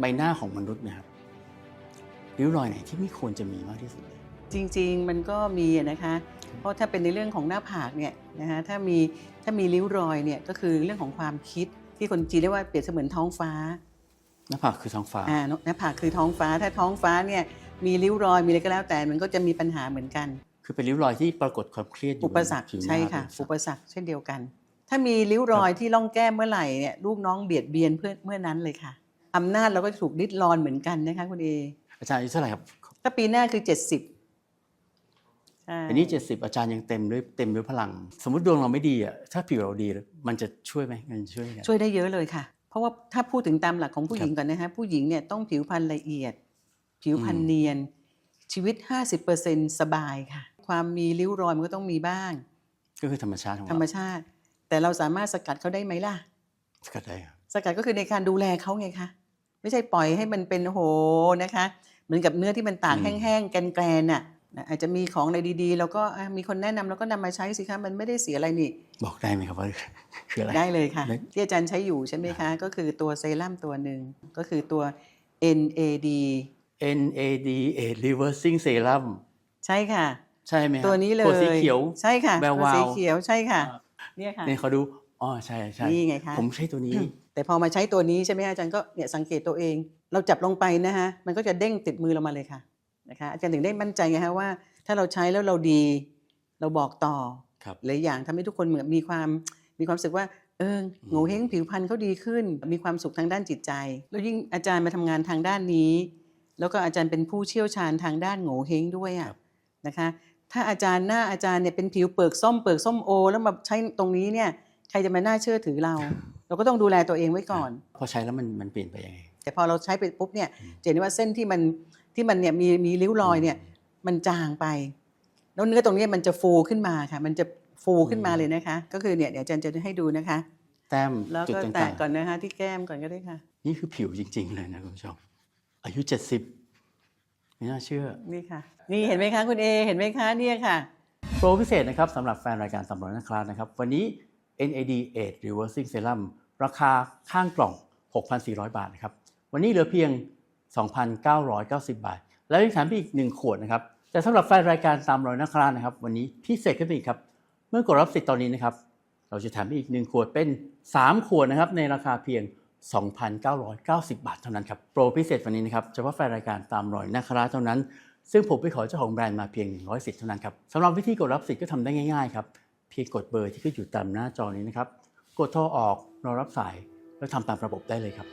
ใบหน้าของมนุษย์เนะครับริ้วรอยไหนที่ไม่ควรจะมีมากที่สุดเลยจริง ๆ มันก็มีอะนะคะ เพราะถ้าเป็นในเรื่องของหน้าผากเนี่ยนะคะถ้ามีถ้ามีริ้วรอยเนี่ยก็คือเรื่องของความคิดที่คนจีนเรียกว่าเปรียบเสมือนท้องฟ้า หน้าผากคือท้องฟ้าอ่าหน้าผากคือท้องฟ้า ถ้าท้องฟ้าเนี่ยมีริ้วรอยมีอะไรก็แล้วแต่มันก็จะมีปัญหาเหมือนกัน คือเป็นริ้วรอยที่ปรากฏความเครียดอยู่อุปสรรคบนผิวหน้าใช่ค่ะเป็นอุปสรรคเช่นเดียวกัน ถ้ามีริ้วรอยที่ร่องแก้มเมื่อไหร่เนี่ยลูกน้องเบียดเบียนเพื่อเมื่อนั้นเลยค่ะ อำนาจเราก็จะถูกริดรอนเหมือนกันนะคะคุณเออาจารย์อายุเท่าไหร่ครับถ้าปีหน้าคือ 70ใช่อันนี้ 70 อาจารย์ยังเต็มด้วยเต็มด้วยพลัง สมมติดวงเราไม่ดีอะถ้าผิวเราดีมันจะช่วยไหมมันช่วยกันช่วยได้เยอะเลยค่ะ เพราะว่าถ้าพูดถึงตามหลักของผู้หญิงก่อนนะฮะผู้หญิงเนี่ยต้องผิวพรรณละเอียด ผิวพรรณอืมเนียน ชีวิต 50%สบายค่ะ ความมีริ้วรอยมันก็ต้องมีบ้าง ก็คือธรรมชาติของธรรมเราชาติ แต่เราสามารถสกัดเขาได้ไหมล่ะ สกัดได้ครับ สกัดก็คือในการดูแลเขาไงคะ ไม่ใช่ปล่อยให้มันเป็นโอ้โหนะคะ เหมือนกับเนื้อที่มันตากแห้งๆแกรนๆน่ะนะอาจจะมีของอะไรดีๆ แล้วก็อะมีคนแนะนำแล้วก็นำมาใช้สิคะมันไม่ได้เสียอะไรนี่ บอกได้ไหมครับว่าคืออะไรได้เลยค่ะได้ที่อาจารย์ใช้อยู่ใช่ไหมคะ ก็คือตัวเซรั่มตัวหนึ่งก็คือตัว NAD NAD a reversing serum ใช่ค่ะ ใช่ไหมครับตัวนี้เลยขวดสีเขียวใช่ค่ะแววตัววาวสีเขียวใช่ค่ะเนี่ยค่ะเนี่ยเขาดูอ๋อใช่ใช่นี่ไงคะผมใช้ตัวนี้ แต่พอมาใช้ตัวนี้ใช่ไหมคะอาจารย์ก็เนี่ยสังเกตตัวเอง เราจับลงไปนะฮะมันก็จะเด้งติดมือเรามาเลยค่ะนะคะอาจารย์ถึงได้มั่นใจไงฮะว่า ถ้าเราใช้แล้วเราดีเราบอกต่อครับหลายอย่างทำให้ทุกคนเหมือนมีความมีความรู้สึกว่าเออโง่เฮงผิวพรรณเขาดีขึ้น มีความสุขทางด้านจิตใจ แล้วยิ่งอาจารย์มาทำงานทางด้านนี้ แล้วก็อาจารย์เป็นผู้เชี่ยวชาญทางด้านโง่เฮงด้วยอะนะคะ ถ้าอาจารย์หน้าอาจารย์เนี่ยเป็นผิวเปลือกส้มเปลือกส้มโอ แล้วมาใช้ตรงนี้เนี่ยใครจะมาน่าเชื่อถือเรา เราก็ต้องดูแลตัวเองไว้ก่อน พอใช้แล้วมันมันเปลี่ยนไปยังไง แต่พอเราใช้ไปปุ๊บเนี่ยอืมจะเห็นว่าเส้นที่มันที่มันเนี่ยมีมีริ้วรอยเนี่ยมันจางไป แล้วเนื้อตรงเนี้ยมันจะฟูขึ้นมาค่ะ มันจะฟูขึ้นมาเลยนะคะ ก็คือเนี่ยเดี๋ยวอาจารย์จะให้ดูนะคะ แต้มแล้วจุดก็ต่าแตะงก่อนนะคะที่แก้มก่อนก็ได้ค่ะๆนี่คือผิวจริง ๆ เลยนะคุณผู้ชมอายุ70ไม่น่าเชื่อ นี่ค่ะ นี่เห็นไหมคะคุณเอ เห็นไหมคะเนี่ยค่ะ โปรพิเศษนะครับสำหรับแฟนรายการสำรองนักคลาสนะครับ วันนี้ NAD 8 Reversing Serum ราคาข้างกล่อง 6,400 บาทนะครับ วันนี้เหลือเพียง 2,990 บาท แล้วยังแถมอีก 1 ขวดนะครับ แต่สำหรับแฟนรายการตามรอยนักคลาสนะครับ วันนี้พิเศษขึ้นไปอีกครับ เมื่อกดรับสิทธิ์ตอนนี้นะครับ เราจะแถมอีก 1 ขวดเป็น 3 ขวดนะครับ ในราคาเพียง 2,990 บาทเท่านั้นครับ โปรพิเศษวันนี้นะครับ เฉพาะแฟนรายการตามรอยนักคลาสเท่านั้น ซึ่งผมไปขอเจ้าของแบรนด์มาเพียง 100สิทธิ์เท่านั้นครับสำหรับวิธีกดรับสิทธิ์ก็ทำได้ง่ายๆครับ เพียงกดเบอร์ที่ขึ้นอยู่ตามหน้าจอนี้นะครับ กดโทรออกรอรับสาย แล้วทำตามระบบได้เลยครับ